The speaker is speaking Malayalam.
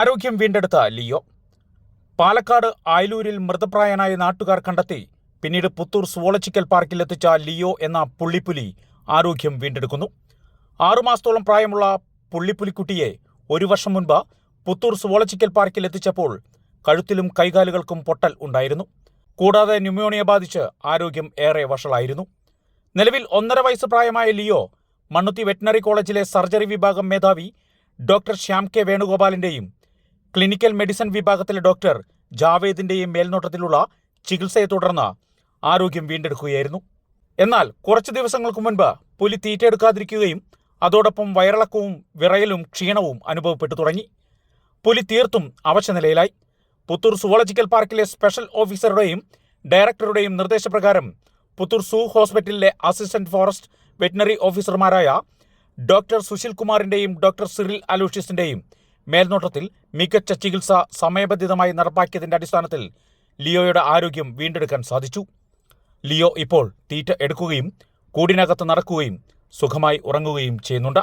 ആരോഗ്യം വീണ്ടെടുത്ത ലിയോ. പാലക്കാട് ആയലൂരിൽ മൃതപ്രായനായ നാട്ടുകാർ കണ്ടെത്തി. പിന്നീട് പുത്തൂർ സുവോളച്ചിക്കൽ പാർക്കിൽ എത്തിച്ച ലിയോ എന്ന പുള്ളിപ്പുലി ആരോഗ്യം വീണ്ടെടുക്കുന്നു. ആറുമാസത്തോളം പ്രായമുള്ള പുള്ളിപ്പുലിക്കുട്ടിയെ ഒരു വർഷം മുൻപ് പുത്തൂർ സുവോളച്ചിക്കൽ പാർക്കിൽ എത്തിച്ചപ്പോൾ കഴുത്തിലും കൈകാലുകൾക്കും പൊട്ടൽ ഉണ്ടായിരുന്നു. കൂടാതെ ന്യൂമോണിയ ബാധിച്ച് ആരോഗ്യം ഏറെ വഷളായിരുന്നു. നിലവിൽ ഒന്നര വയസ്സ് പ്രായമായ ലിയോ മണ്ണുത്തി വെറ്റിനറി കോളേജിലെ സർജറി വിഭാഗം മേധാവി ഡോക്ടർ ശ്യാം കെ വേണുഗോപാലിന്റെയും ക്ലിനിക്കൽ മെഡിസിൻ വിഭാഗത്തിലെ ഡോക്ടർ ജാവേദിന്റെയും മേൽനോട്ടത്തിലുള്ള ചികിത്സയെ തുടർന്ന് ആരോഗ്യം വീണ്ടെടുക്കുകയായിരുന്നു. എന്നാൽ കുറച്ചു ദിവസങ്ങൾക്ക് മുൻപ് പുലി തീറ്റയെടുക്കാതിരിക്കുകയും അതോടൊപ്പം വയറിളക്കവും വിറയലും ക്ഷീണവും അനുഭവപ്പെട്ടു തുടങ്ങി. പുലി തീർത്തും അവശനിലയിലായി പുത്തൂർ സുവോളജിക്കൽ പാർക്കിലെ സ്പെഷ്യൽ ഓഫീസറുടെയും ഡയറക്ടറുടെയും നിർദ്ദേശപ്രകാരം പുത്തൂർ സൂ ഹോസ്പിറ്റലിലെ അസിസ്റ്റന്റ് ഫോറസ്റ്റ് വെറ്റിനറി ഓഫീസർമാരായ ഡോക്ടർ സുശീൽ കുമാറിന്റെയും ഡോക്ടർ സിറിൽ അലൂഷ്യസിന്റെയും മേൽനോട്ടത്തിൽ മികച്ച ചികിത്സ സമയബന്ധിതമായി നടപ്പാക്കിയതിന്റെ അടിസ്ഥാനത്തിൽ ലിയോയുടെ ആരോഗ്യം വീണ്ടെടുക്കാൻ സാധിച്ചു. ലിയോ ഇപ്പോൾ തീറ്റ എടുക്കുകയും കൂടിനകത്ത് നടക്കുകയും സുഖമായി ഉറങ്ങുകയും ചെയ്യുന്നുണ്ട്.